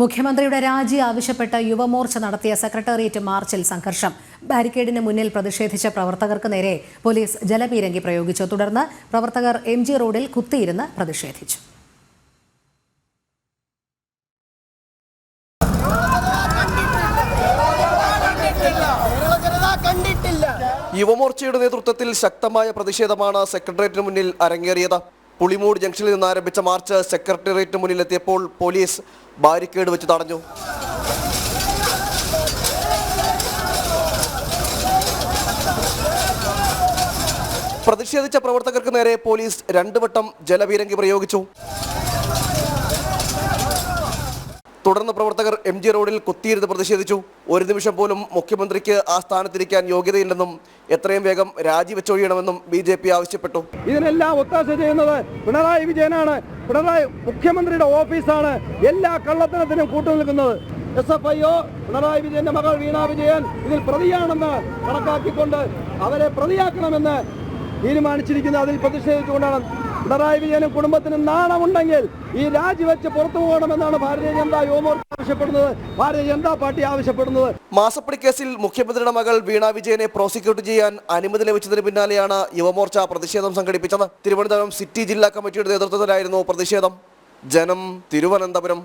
മുഖ്യമന്ത്രിയുടെ രാജി ആവശ്യപ്പെട്ട് യുവമോർച്ച നടത്തിയ സെക്രട്ടേറിയറ്റ് മാർച്ചിൽ സംഘർഷം. ബാരിക്കേഡിന് മുന്നിൽ പ്രതിഷേധിച്ച പ്രവർത്തകർക്ക് നേരെ പോലീസ് ജലപീരങ്കി പ്രയോഗിച്ചു. തുടർന്ന് പ്രവർത്തകർ എം ജി റോഡിൽ കുത്തിയിരുന്ന് പ്രതിഷേധിച്ചു. യുവമോർച്ചയുടെ നേതൃത്വത്തിൽ ശക്തമായ പ്രതിഷേധമാണ് സെക്രട്ടേറിയറ്റിന് മുന്നിൽ അരങ്ങേറിയത്. പുളിമൂട് ജംഗ്ഷനിൽ നിന്ന് ആരംഭിച്ച മാർച്ച് സെക്രട്ടേറിയറ്റിന് മുന്നിലെത്തിയപ്പോൾ പോലീസ് ബാരിക്കേഡ് വെച്ച് തടഞ്ഞു. പ്രതിഷേധിച്ച പ്രവർത്തകർക്ക് നേരെ പോലീസ് രണ്ടു വട്ടം ജലപീരങ്കി പ്രയോഗിച്ചു. തുടർന്ന് പ്രവർത്തകർ എം ജി റോഡിൽ കുത്തിയിരുന്ന് പ്രതിഷേധിച്ചു. ഒരു നിമിഷം പോലും മുഖ്യമന്ത്രിക്ക് ആ സ്ഥാനത്തിരിക്കാൻ യോഗ്യതയില്ലെന്നും എത്രയും വേഗം രാജിവെച്ചൊഴിയണമെന്നും ബി ജെ പി ആവശ്യപ്പെട്ടു. ഇതിനെല്ലാം ഒത്താശ ചെയ്യുന്നത് പിണറായി വിജയനാണ്. പിണറായി മുഖ്യമന്ത്രിയുടെ ഓഫീസാണ്. എല്ലാ കള്ളത്തനത്തിനും കൂട്ടുനിൽക്കുന്നത്. S F I O Pinarayi വിജയന്റെ മകൾ വീണ വിജയൻ ഇതിൽ പ്രതിയാണെന്ന് കണക്കാക്കിക്കൊണ്ട് അവരെ പ്രതിയാക്കണമെന്ന് തീരുമാനിച്ചിരിക്കുന്നത് അതിൽ പ്രതിഷേധിച്ചുകൊണ്ടാണ് പിണറായി വിജയനും കുടുംബത്തിനും നാണമുണ്ടെങ്കിൽ ഈ രാജിവെച്ച് പുറത്തു പോകണമെന്നാണ് ഭാരതീയ ജനതാ യുവമോർച്ച ആവശ്യപ്പെടുന്നത്. ഭാരതീയ ജനതാ പാർട്ടി ആവശ്യപ്പെടുന്നത്. മാസപ്പടി കേസിൽ മുഖ്യമന്ത്രിയുടെ മകൾ വീണ വിജയനെ പ്രോസിക്യൂട്ട് ചെയ്യാൻ അനുമതി ലഭിച്ചതിന് പിന്നാലെയാണ് യുവമോർച്ച പ്രതിഷേധം സംഘടിപ്പിച്ചത്. തിരുവനന്തപുരം സിറ്റി ജില്ലാ കമ്മിറ്റിയുടെ നേതൃത്വത്തിലായിരുന്നു പ്രതിഷേധം. ജനം തിരുവനന്തപുരം